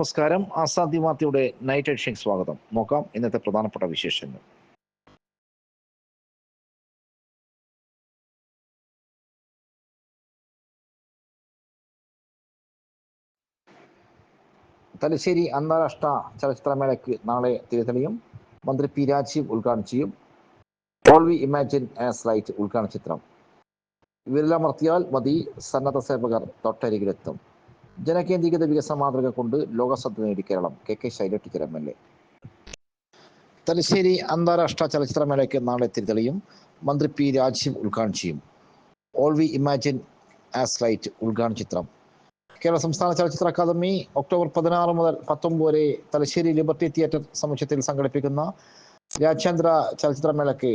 നമസ്കാരം. ആസാദി വാർത്തയുടെ night edition സ്വാഗതം. നോക്കാം ഇന്നത്തെ പ്രധാനപ്പെട്ട വിശേഷങ്ങൾ. തലശ്ശേരി അന്താരാഷ്ട്ര ചലച്ചിത്രമേളയ്ക്ക് നാളെ തിരുത്തണിയും മന്ത്രി പി രാജീവ് ഉദ്ഘാടനം ചെയ്യും. All we imagine as light ഉദ്ഘാടന ചിത്രം. വിരലമർത്തിയാൽ മതി. സന്നദ്ധ സേവകർ തൊട്ടരികിലെത്തും. ജനകേന്ദ്രീകൃത വികസന മാതൃക കൊണ്ട് ലോകശ്രദ്ധ നേടി Keralam. K K Shaila teacher M L A. Thalassery അന്താരാഷ്ട്ര ചലച്ചിത്രമേളയ്ക്ക് നാളെ തിരിതെളിയും. മന്ത്രി പി രാജീവ് ഉദ്ഘാടനം ചെയ്യും. All we imagine as light ഉദ്ഘാടന ചിത്രം. കേരള സംസ്ഥാന ചലച്ചിത്ര അക്കാദമി ഒക്ടോബർ പതിനാറ് മുതൽ പത്തൊമ്പത് വരെ തലശ്ശേരി ലിബർട്ടി തിയേറ്റർ സമുച്ചയത്തിൽ സംഘടിപ്പിക്കുന്ന രാജ്യാന്തര ചലച്ചിത്രമേളയ്ക്ക്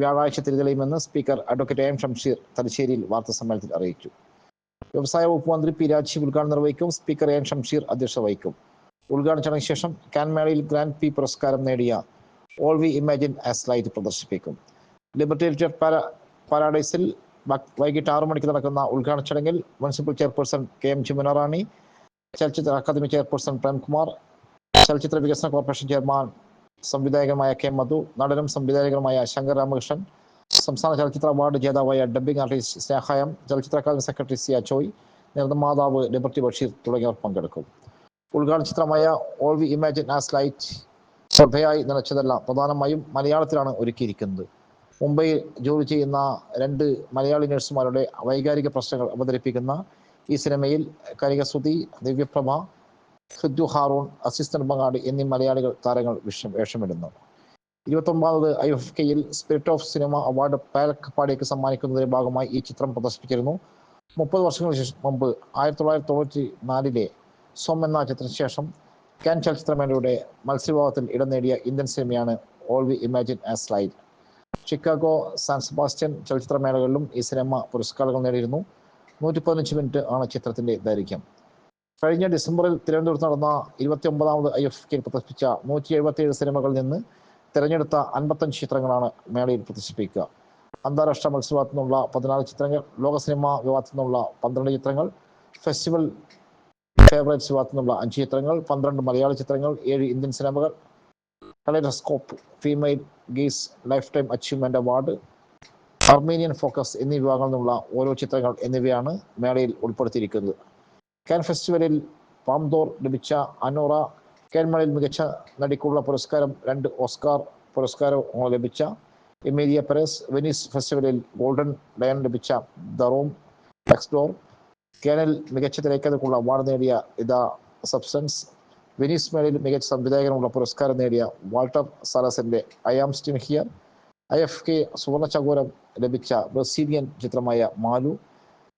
വ്യാഴാഴ്ച തിരിതെളിയുമെന്ന് സ്പീക്കർ അഡ്വക്കേറ്റ് എം ഷംഷീർ തലശ്ശേരിയിൽ വാർത്താ സമ്മേളനത്തിൽ അറിയിച്ചു. വ്യവസായ വകുപ്പ് മന്ത്രി പി രാജീവ് ഉദ്ഘാടനം നിർവഹിക്കും. സ്പീക്കർ എൻ ഷംഷീർ അധ്യക്ഷത വഹിക്കും ഉദ്ഘാടന ചടങ്ങിന് ശേഷം കാൻമേളയിൽ ഗ്രാൻഡ് പി പുരസ്കാരം നേടിയ all we imagine as light പ്രദർശിപ്പിക്കും. ലിബർട്ടി ലിറ്റർ പാര പാരാഡൈസിൽ വൈകിട്ട് ആറു മണിക്ക് നടക്കുന്ന ഉദ്ഘാടന ചടങ്ങിൽ മുനിസിപ്പൽ ചെയർപേഴ്സൺ കെ എം ചിമുനറാണി ചലച്ചിത്ര അക്കാദമി ചെയർപേഴ്സൺ പ്രേംകുമാർ ചലച്ചിത്ര വികസന കോർപ്പറേഷൻ ചെയർമാൻ സംവിധായകമായ കെ മധു നടനും സംവിധായകനുമായ ശങ്കർ രാമകൃഷ്ണൻ സംസ്ഥാന ചലച്ചിത്ര അവാർഡ് ജേതാവായ ഡബ്ബിംഗ് ആർട്ടിസ്റ്റ് സ്നേഹായം ചലച്ചിത്ര അക്കാദമി സെക്രട്ടറി സി അച്ചോയ് നിർമ്മാതാവ് ലിബർട്ടി ബഷീർ തുടങ്ങിയവർ പങ്കെടുക്കും. ഉദ്ഘാടന ചിത്രമായ all we imagine as light ശ്രദ്ധയായി നിലച്ചതല്ല പ്രധാനമായും മലയാളത്തിലാണ് ഒരുക്കിയിരിക്കുന്നത്. മുംബൈയിൽ ജോലി ചെയ്യുന്ന രണ്ട് മലയാളി നഴ്സുമാരുടെ വൈകാരിക പ്രശ്നങ്ങൾ അവതരിപ്പിക്കുന്ന ഈ സിനിമയിൽ കരികസുതി ദിവ്യപ്രഭ ഹിദ്ദു ഹാറൂൺ അസിസ്റ്റന്റ് ബംഗാളി എന്നീ മലയാളികൾ താരങ്ങൾ വിഷം വേഷമിടുന്നു. ഇരുപത്തൊമ്പതാമത് ഐ എഫ് കെയിൽ സ്പിരിറ്റ് ഓഫ് സിനിമ അവാർഡ് പാലക്കാടേക്ക് സമ്മാനിക്കുന്നതിന്റെ ഭാഗമായി ഈ ചിത്രം പ്രദർശിപ്പിച്ചിരുന്നു. മുപ്പത് വർഷങ്ങൾക്ക് ശേഷം മുമ്പ് ആയിരത്തി തൊള്ളായിരത്തി തൊണ്ണൂറ്റി നാലിലെ സോം എന്ന ചിത്രത്തിന് ശേഷം കാൻ ചലച്ചിത്രമേളയുടെ മത്സ്യവിഭാഗത്തിൽ ഇടം നേടിയ ഇന്ത്യൻ സിനിമയാണ് all we imagine as light Chicago San Sebastian ചലച്ചിത്രമേളകളിലും ഈ സിനിമ പുരസ്കാരങ്ങൾ നേടിയിരുന്നു. നൂറ്റി പതിനഞ്ച് മിനിറ്റ് ആണ് ചിത്രത്തിന്റെ ദൈർഘ്യം. കഴിഞ്ഞ ഡിസംബറിൽ തിരുവനന്തപുരത്ത് നടന്ന ഇരുപത്തി ഒമ്പതാമത് ഐ എഫ് കെയിൽ പ്രദർശിപ്പിച്ച നൂറ്റി എഴുപത്തി ഏഴ് സിനിമകളിൽ നിന്ന് തിരഞ്ഞെടുത്ത അൻപത്തഞ്ച് ചിത്രങ്ങളാണ് മേളയിൽ പ്രദർശിപ്പിക്കുക. അന്താരാഷ്ട്ര മത്സരത്തിൽ നിന്നുള്ള പതിനാറ് ചിത്രങ്ങൾ ലോക സിനിമാ വിഭാഗത്തിൽ നിന്നുള്ള പന്ത്രണ്ട് ചിത്രങ്ങൾ ഫെസ്റ്റിവൽ ഫേവറേറ്റ്സ് വിഭാഗത്തിൽ നിന്നുള്ള അഞ്ച് ചിത്രങ്ങൾ പന്ത്രണ്ട് മലയാള ചിത്രങ്ങൾ ഏഴ് ഇന്ത്യൻ സിനിമകൾ kaleidoscope female gaze lifetime achievement award Armenian focus എന്നീ വിഭാഗങ്ങളിൽ നിന്നുള്ള ഓരോ ചിത്രങ്ങൾ എന്നിവയാണ് മേളയിൽ ഉൾപ്പെടുത്തിയിരിക്കുന്നത്. കാൻ ഫെസ്റ്റിവലിൽ പാംതോർ ലഭിച്ച അനോറ കാൻ മേളയിൽ മികച്ച നടിക്കുള്ള പുരസ്കാരം രണ്ട് ഓസ്കാർ പുരസ്കാരവും ലഭിച്ച എമീലിയ പെരസ് വെനീസ് ഫെസ്റ്റിവലിൽ ഗോൾഡൻ ലയൺ ലഭിച്ച ദ റോം എക്സ്പ്ലോർ കേനൽ മികച്ച തിരക്കഥക്കുള്ള അവാർഡ് നേടിയ ഇതാ സബ്സ്റ്റൻസ്. വെനീസ് മേളിൽ മികച്ച സംവിധായകനുള്ള പുരസ്കാരം നേടിയ Walter സാലസിന്റെ I am still here. I F K സുവർണ ചകോരം ലഭിച്ച ബ്രസീലിയൻ ചിത്രമായ മാലു.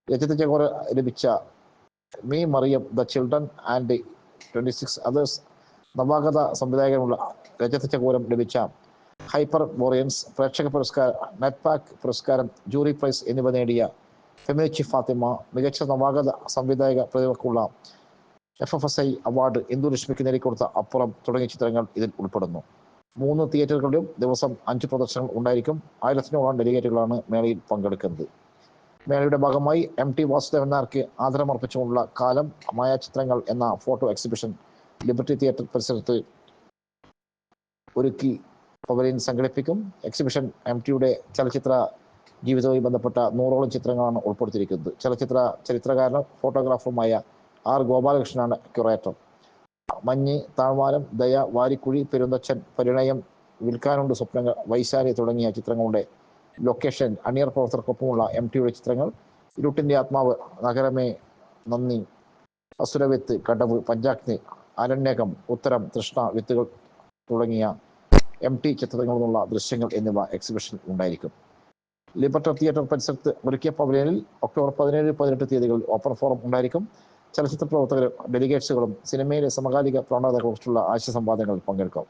രജത ചകോര ലഭിച്ച me Maryam the children and twenty six others നവാഗത സംവിധായകനുള്ള രജത ചകോരം ലഭിച്ച ഹൈപ്പർ വോറിയൻസ് പ്രേക്ഷക പുരസ്കാരം നെറ്റ്പാക്ക് പുരസ്കാരം ജൂറി പ്രൈസ് എന്നിവ നേടിയ ഫെമിനിച്ചി ഫാത്തിമ മികച്ച നവാഗത സംവിധായക പ്രതിഭക്കുള്ള F F S I award Indu രശ്മിക്ക് നേടിക്കൊടുത്ത അപ്പുറം തുടങ്ങിയ ചിത്രങ്ങൾ ഇതിൽ ഉൾപ്പെടുന്നു. മൂന്ന് തിയേറ്ററുകളിലും ദിവസം അഞ്ച് പ്രദർശനങ്ങൾ ഉണ്ടായിരിക്കും. ആയിരത്തിനോളം ഡെലിഗേറ്റുകളാണ് മേളയിൽ പങ്കെടുക്കുന്നത്. മേളയുടെ ഭാഗമായി എം ടി വാസുദേവൻ നായർക്ക് ആദരമർപ്പിച്ചുകൊണ്ടുള്ള കാലം മായാചിത്രങ്ങൾ എന്ന ഫോട്ടോ എക്സിബിഷൻ ലിബർട്ടി തിയേറ്റർ പരിസരത്ത് ഒരുക്കി പവലിയൻ സംഘടിപ്പിക്കും. എക്സിബിഷൻ എം ടിയുടെ ചലച്ചിത്ര ജീവിതവുമായി ബന്ധപ്പെട്ട നൂറോളം ചിത്രങ്ങളാണ് ഉൾപ്പെടുത്തിയിരിക്കുന്നത്. ചലച്ചിത്ര ചരിത്രകാരനും ഫോട്ടോഗ്രാഫറുമായ ആർ ഗോപാലകൃഷ്ണനാണ് ക്യൂറേറ്റർ. മഞ്ഞ് താഴ്വാരം ദയ വാരിക്കുഴി പെരുന്തച്ഛൻ പരിണയം വിൽക്കാനുണ്ട് സ്വപ്നങ്ങൾ വൈശാലി തുടങ്ങിയ ചിത്രങ്ങളുടെ ലൊക്കേഷൻ അണിയർ പ്രവർത്തകർക്കൊപ്പമുള്ള എം ടിയുടെ ചിത്രങ്ങൾ ഇരുട്ടിന്റെ ആത്മാവ് നഗരമേ നന്ദി അസുരവിത്ത് കടവ് പഞ്ചാഗ്നി അരണ്യകം ഉത്തരം തൃഷ്ണ വിത്തുകൾ തുടങ്ങിയ എം ടി ചിത്രങ്ങളിൽ ദൃശ്യങ്ങൾ എന്നിവ എക്സിബിഷൻ ഉണ്ടായിരിക്കും. ലിബർട്ടർ തിയേറ്റർ പരിസരത്ത് ഒരുക്കിയ പവലിയനിൽ ഒക്ടോബർ പതിനേഴ് പതിനെട്ട് തീയതികളിൽ ഓപ്പൺ ഫോറം ഉണ്ടായിരിക്കും. ചലച്ചിത്ര പ്രവർത്തകരും ഡെലിഗേറ്റ്സുകളും സിനിമയിലെ സമകാലിക പ്രവണതകളെക്കുറിച്ചുള്ള ആശയ സംവാദങ്ങളിൽ പങ്കെടുക്കും.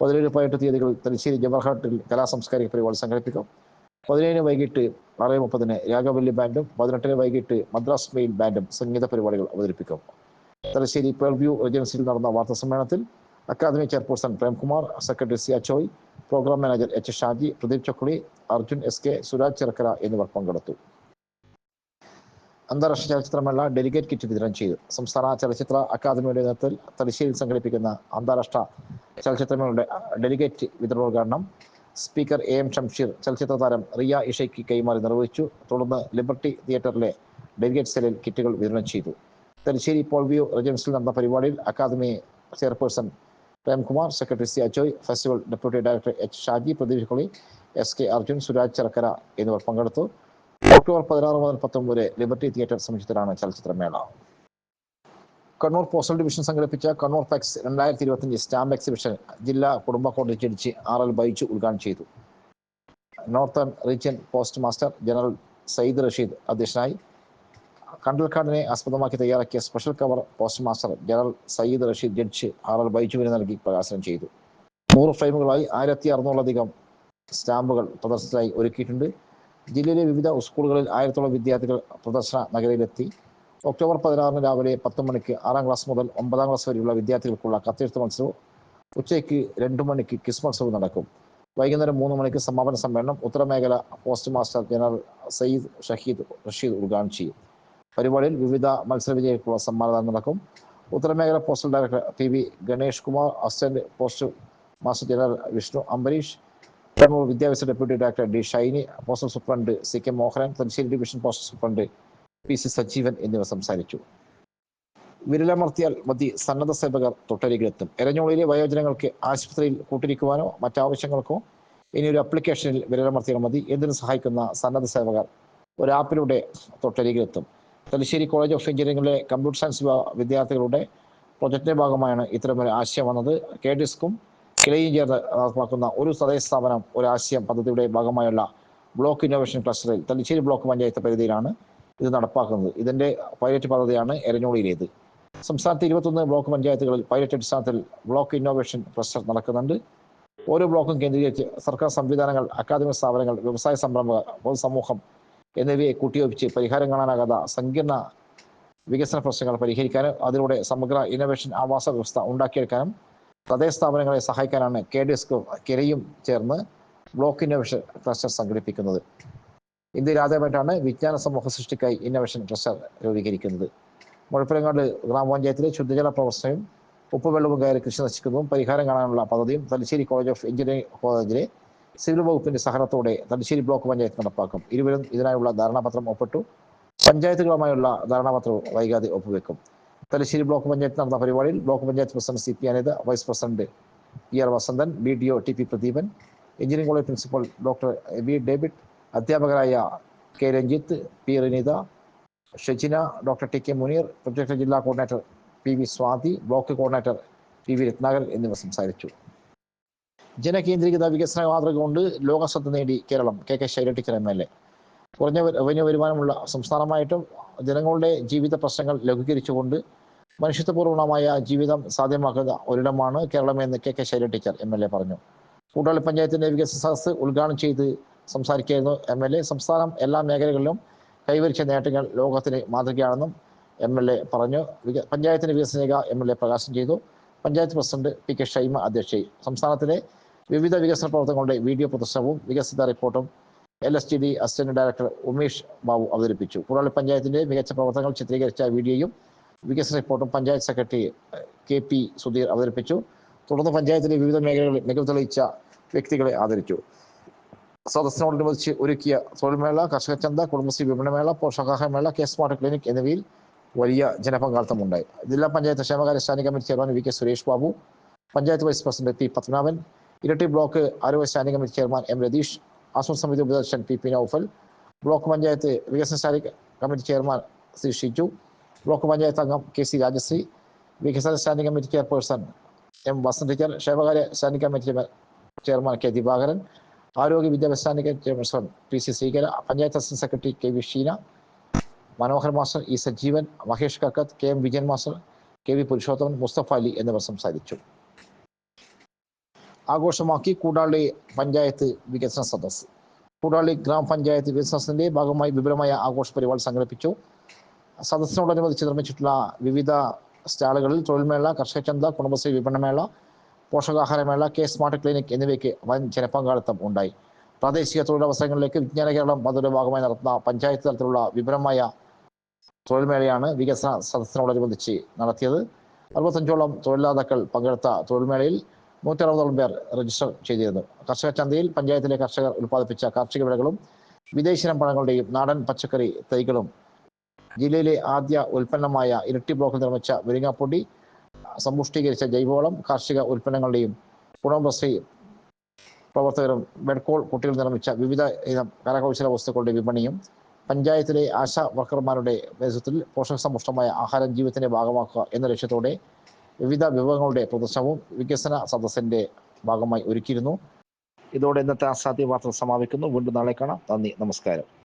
പതിനേഴ് പതിനെട്ട് തീയതികളിൽ തലശ്ശേരി ജവഹർഹാട്ടിൽ കലാസാംസ്കാരിക പരിപാടി സംഘടിപ്പിക്കും. പതിനേഴിന് വൈകിട്ട് ആറ് മുപ്പതിന് രാഘവല്ലി ബാൻഡും പതിനെട്ടിന് വൈകിട്ട് മദ്രാസ് മെയിൽ ബാൻഡും സംഗീത പരിപാടികൾ അവതരിപ്പിക്കും. തലശ്ശേരി പേൾവ്യൂ ഏജൻസിയിൽ നടന്ന വാർത്താ സമ്മേളനത്തിൽ academy chairperson Premkumar secretary C Ajoy program manager H Shaji Pradeep Chokli Arjun S K Suraj Chirakkara എന്നിവർ പങ്കെടുത്തു. അന്താരാഷ്ട്ര ചലച്ചിത്രമേള ഡെലിഗേറ്റ് കിറ്റ് വിതരണം ചെയ്തു. സംസ്ഥാന ചലച്ചിത്ര അക്കാദമിയുടെ നേതൃത്വത്തിൽ തലശ്ശേരിയിൽ സംഘടിപ്പിക്കുന്ന അന്താരാഷ്ട്ര ചലച്ചിത്രമേളയുടെ ഡെലിഗേറ്റ് വിതരണോദ്ഘാടനം സ്പീക്കർ എ എം ഷംഷീർ ചലച്ചിത്ര താരം റിയ ഇഷയ്ക്ക് കൈമാറി നിർവഹിച്ചു. തുടർന്ന് ലിബർട്ടി തിയേറ്ററിലെ ഡെലിഗേറ്റ് സെല്ലിൽ കിറ്റുകൾ വിതരണം ചെയ്തു. തലശ്ശേരി പോൾവിയോ റെജൻസിൽ നടന്ന പരിപാടിയിൽ academy chairperson Premkumar secretary C Ajoy festival deputy director H Shaji Pradeep കൊളി S K Arjun Suraj Cherakkara എന്നിവർ പങ്കെടുത്തു. ഒക്ടോബർ പതിനാറ് മുതൽ പത്തൊമ്പത് വരെ ലിബർട്ടി തിയേറ്റർ സമുച്ചയത്തിലാണ് ചലച്ചിത്രമേള. കണ്ണൂർ പോസ്റ്റൽ ഡിവിഷൻ സംഘടിപ്പിച്ച കണ്ണൂർ ഫെക്സ് രണ്ടായിരത്തി ഇരുപത്തിയഞ്ച് സ്റ്റാമ്പ് എക്സിബിഷൻ ജില്ലാ കുടുംബ കോടതി ജഡ്ജി ആർ എൽ ബൈജു ഉദ്ഘാടനം ചെയ്തു. Northern region postmaster general Syed Rasheed അധ്യക്ഷനായി കണ്ടൽക്കാടിനെ ആസ്പദമാക്കി തയ്യാറാക്കിയ special cover postmaster general Syed Rasheed judge R L ബൈജുവിന് നൽകി പ്രകാശനം ചെയ്തു. നൂറ് ഫ്രെയിമുകളായി ആയിരത്തി അറുന്നൂറിലധികം സ്റ്റാമ്പുകൾ പ്രദർശനത്തിനായി ഒരുക്കിയിട്ടുണ്ട്. ജില്ലയിലെ വിവിധ സ്കൂളുകളിൽ ആയിരത്തോളം വിദ്യാർത്ഥികൾ പ്രദർശന നഗരയിലെത്തി. ഒക്ടോബർ പതിനാറിന് രാവിലെ പത്ത് മണിക്ക് ആറാം ക്ലാസ് മുതൽ ഒമ്പതാം ക്ലാസ് വരെയുള്ള വിദ്യാർത്ഥികൾക്കുള്ള കത്തെഴുത്ത് മത്സരവും ഉച്ചയ്ക്ക് രണ്ട് മണിക്ക് ക്വിസ് മത്സരവും നടക്കും. വൈകുന്നേരം മൂന്ന് മണിക്ക് സമാപന സമ്മേളനം ഉത്തരമേഖല postmaster general Sayyid Shaheed Rasheed ഉദ്ഘാടനം ചെയ്യും. പരിപാടിയിൽ വിവിധ മത്സര വിജയികൾക്കുള്ള സമ്മാനദാനം നടക്കും. ഉത്തരമേഖല postal director T V Ganesh Kumar assistant postmaster general Vishnu Ambareesh Kannur വിദ്യാഭ്യാസ deputy director D Shiny postal superintendent C K Mohanan Thalassery division postal superintendent P C Sajeevan എന്നിവർ സംസാരിച്ചു. വിരലമർത്തിയാൽ മതി സന്നദ്ധ സേവകർ തൊട്ടരികിലെത്തും. എരഞ്ഞോളിയിലെ വയോജനങ്ങൾക്ക് ആശുപത്രിയിൽ കൂട്ടിരിക്കുവാനോ മറ്റാവശ്യങ്ങൾക്കോ ഇനി ഒരു അപ്ലിക്കേഷനിൽ വിരലമർത്തിയാൽ മതി. എന്തിനു സഹായിക്കുന്ന സന്നദ്ധ സേവകർ ഒരു ആപ്പിലൂടെ തൊട്ടരികിലെത്തും. തലശ്ശേരി കോളേജ് ഓഫ് എഞ്ചിനീയറിംഗിലെ കമ്പ്യൂട്ടർ സയൻസ് വിദ്യാർത്ഥികളുടെ പ്രൊജക്ടിന്റെ ഭാഗമായാണ് ഇത്തരമൊരു ആശയം വന്നത്. കെ ഡിസ്കും കിളയും ചേർന്ന് നടപ്പാക്കുന്ന ഒരു സ്വദേശ സ്ഥാപനം ഒരു ആശയം പദ്ധതിയുടെ ഭാഗമായുള്ള ബ്ലോക്ക് ഇന്നോവേഷൻ ക്ലസ്റ്ററിൽ തലശ്ശേരി ബ്ലോക്ക് പഞ്ചായത്ത് പരിധിയിലാണ് ഇത് നടപ്പാക്കുന്നത്. ഇതിന്റെ പൈലറ്റ് പദ്ധതിയാണ് എരഞ്ഞോളിയിലേത്. സംസ്ഥാനത്തെ ഇരുപത്തൊന്ന് ബ്ലോക്ക് പഞ്ചായത്തുകളിൽ പൈലറ്റ് അടിസ്ഥാനത്തിൽ ബ്ലോക്ക് ഇന്നോവേഷൻ ക്ലസ്റ്റർ നടക്കുന്നുണ്ട്. ഓരോ ബ്ലോക്കും കേന്ദ്രീകരിച്ച് സർക്കാർ സംവിധാനങ്ങൾ അക്കാദമിക സ്ഥാപനങ്ങൾ വ്യവസായ സംരംഭകർ പൊതുസമൂഹം എന്നിവയെ കൂട്ടിയോപിച്ച് പരിഹാരം കാണാനാകാത്ത സങ്കീർണ വികസന പ്രശ്നങ്ങൾ പരിഹരിക്കാനും അതിലൂടെ സമഗ്ര ഇന്നോവേഷൻ ആവാസ വ്യവസ്ഥ ഉണ്ടാക്കിയെടുക്കാനും തദ്ദേശ സ്ഥാപനങ്ങളെ സഹായിക്കാനാണ് കെ ഡി ഡിസ്കും കിരയും ചേർന്ന് ബ്ലോക്ക് ഇന്നോവേഷൻ ക്ലസ്റ്റർ സംഘടിപ്പിക്കുന്നത്. ഇന്ത്യയിൽ ആദ്യമായിട്ടാണ് വിജ്ഞാന സമൂഹ സൃഷ്ടിക്കായി ഇന്നോവേഷൻ ക്ലസ്റ്റർ രൂപീകരിക്കുന്നത്. മുഴപ്പിലങ്ങാട് ഗ്രാമപഞ്ചായത്തിലെ ശുദ്ധജല പ്രവർത്തനവും ഉപ്പുവെള്ളവും കയറി കൃഷി നശിക്കുന്നതും പരിഹാരം കാണാനുള്ള പദ്ധതിയും തലശ്ശേരി കോളേജ് ഓഫ് എഞ്ചിനീയറിംഗ് കോളേജിലെ സിവിൽ വകുപ്പിന്റെ സഹകരണത്തോടെ തലശ്ശേരി ബ്ലോക്ക് പഞ്ചായത്ത് നടപ്പാക്കും. ഇരുവരും ഇതിനായുള്ള ധാരണാപത്രം ഒപ്പിട്ടു. പഞ്ചായത്തുകളുമായുള്ള ധാരണാപത്രവും വൈകാതെ ഒപ്പുവെക്കും. തലശ്ശേരി ബ്ലോക്ക് പഞ്ചായത്ത് നടന്ന പരിപാടിയിൽ block panchayat president C P Anitha vice president P R Vasanthan B D O T P Pradeepan engineering college principal doctor V David അധ്യാപകരായ K Ranjith P Rinitha Shejina doctor T K Muneer project ജില്ലാ coordinator P V Swathi block coordinator P V Rathnakaran എന്നിവർ സംസാരിച്ചു. ജനകേന്ദ്രീകൃത വികസന മാതൃക കൊണ്ട് ലോകശ്രദ്ധ നേടി Keralam K K Shaila teacher M L A. കുറഞ്ഞ റവന്യൂ വരുമാനമുള്ള സംസ്ഥാനമായിട്ടും ജനങ്ങളുടെ ജീവിത പ്രശ്നങ്ങൾ ലഘൂകരിച്ചുകൊണ്ട് മനുഷ്യത്വപൂർവമായ ജീവിതം സാധ്യമാക്കുന്ന ഒരിടമാണ് കേരളമെന്ന് K K Shaila teacher M L A പറഞ്ഞു. കൂട്ടാളി പഞ്ചായത്തിന്റെ വികസന സദസ് ഉദ്ഘാടനം ചെയ്ത് സംസാരിക്കുകയായിരുന്നു എം എൽ എ. സംസ്ഥാനം എല്ലാ മേഖലകളിലും കൈവരിച്ച നേട്ടങ്ങൾ ലോകത്തിന് മാതൃകയാണെന്നും എം എൽ എ പറഞ്ഞു. പഞ്ചായത്തിന്റെ വികസനിക എം എൽ എ പ്രകാശനം ചെയ്തു. Panchayat president P K Shaima അധ്യക്ഷയായി. സംസ്ഥാനത്തിലെ വിവിധ വികസന പ്രവർത്തനങ്ങളുടെ വീഡിയോ പ്രദർശനവും വികസിത റിപ്പോർട്ടും L S T D assistant director Umesh Babu അവതരിപ്പിച്ചു. കൂടാളി പഞ്ചായത്തിന്റെ മികച്ച പ്രവർത്തനങ്ങൾ ചിത്രീകരിച്ച വീഡിയോയും വികസന റിപ്പോർട്ടും panchayat secretary K P Sudheer അവതരിപ്പിച്ചു. തുടർന്ന് പഞ്ചായത്തിലെ വിവിധ മേഖലകളിൽ മികവ് തെളിയിച്ച വ്യക്തികളെ ആദരിച്ചു. സദസ്സിനോടനുബന്ധിച്ച് ഒരുക്കിയ തൊഴിൽമേള കർഷക ചന്ത കുടുംബശ്രീ വിപണനമേള പോഷകാഹാരമേള കെ സ്മാർട്ട് ക്ലിനിക് എന്നിവയിൽ വലിയ ജനപങ്കാളിത്തമുണ്ടായി. ജില്ലാ പഞ്ചായത്ത് ക്ഷേമകാര്യ standing committee chairman V K Suresh Babu panchayat vice president P Padmanabhan Iritty block ആരോഗ്യ standing committee chairman M Ratheesh ആസൂത്രണ സമിതി ഉപദേശൻ P P Noufal block panchayat വികസന standing committee chairman C Shiju block panchayat അംഗം K C Rajasree വികസന standing committee chairperson M Vasanth teacher ക്ഷേമകാര്യ standing committee chairman K Divakaran ആരോഗ്യ വിദ്യാഭ്യാസ standing committee chairperson P C Sreekara panchayat assistant secretary K V Sheena Manohar master E Sajeevan Mahesh Kakkath K M Vijayan master K V Purushothaman Mustafa Ali എന്നിവർ സംസാരിച്ചു. ആഘോഷമാക്കി കൂടാളി പഞ്ചായത്ത് വികസന സദസ്സ്. കൂടാളി ഗ്രാമപഞ്ചായത്ത് വികസനത്തിന്റെ ഭാഗമായി വിപുലമായ ആഘോഷ പരിപാടി സംഘടിപ്പിച്ചു. സദസ്സിനോടനുബന്ധിച്ച് നിർമ്മിച്ചിട്ടുള്ള വിവിധ സ്റ്റാളുകളിൽ തൊഴിൽമേള കർഷക ചന്ത കുടുംബശ്രീ വിപണനമേള പോഷകാഹാരമേള കെ സ്മാർട്ട് ക്ലിനിക് എന്നിവയ്ക്ക് വൻ ജനപങ്കാളിത്തം ഉണ്ടായി. പ്രാദേശിക തൊഴിലവസരങ്ങളിലേക്ക് വിജ്ഞാന കേരളം പദ്ധതിയുടെ ഭാഗമായി നടത്തുന്ന പഞ്ചായത്ത് തലത്തിലുള്ള വിപുലമായ തൊഴിൽമേളയാണ് വികസന സദസ്സിനോടനുബന്ധിച്ച് നടത്തിയത്. അറുപത്തഞ്ചോളം തൊഴിലാതാക്കൾ പങ്കെടുത്ത തൊഴിൽമേളയിൽ നൂറ്ററുപതോളം പേർ രജിസ്റ്റർ ചെയ്തിരുന്നു. കർഷക ചന്തയിൽ പഞ്ചായത്തിലെ കർഷകർ ഉൽപ്പാദിപ്പിച്ച കാർഷിക വിളകളും വിദേശിനം പഴങ്ങളുടെയും നാടൻ പച്ചക്കറി തൈകളും. ജില്ലയിലെ ആദ്യ ഉൽപ്പന്നമായ ഇരട്ടി ബ്ലോക്കിൽ നിർമ്മിച്ച മുരിങ്ങാപ്പൊടി സമ്പുഷ്ടീകരിച്ച ജൈവവളം കാർഷിക ഉൽപ്പന്നങ്ങളുടെയും കുടുംബശ്രീ പ്രവർത്തകരും ബെഡ്കോൾ കുട്ടികൾ നിർമ്മിച്ച വിവിധ ഇനം കരകൗശല വസ്തുക്കളുടെ വിപണിയും പഞ്ചായത്തിലെ ആശാ വർക്കർമാരുടെ നേതൃത്വത്തിൽ പോഷകസമ്പുഷ്ടമായ ആഹാരം ജീവിതത്തിന്റെ ഭാഗമാക്കുക എന്ന ലക്ഷ്യത്തോടെ വിവിധ വിഭവങ്ങളുടെ പ്രദർശനവും വികസന സദസ്സിന്റെ ഭാഗമായി ഒരുക്കിയിരുന്നു. ഇതോടെ ഇന്നത്തെ അസാധ്യ വാർത്ത സമാപിക്കുന്നു. വീണ്ടും നാളെ കാണാം. നന്ദി. നമസ്കാരം.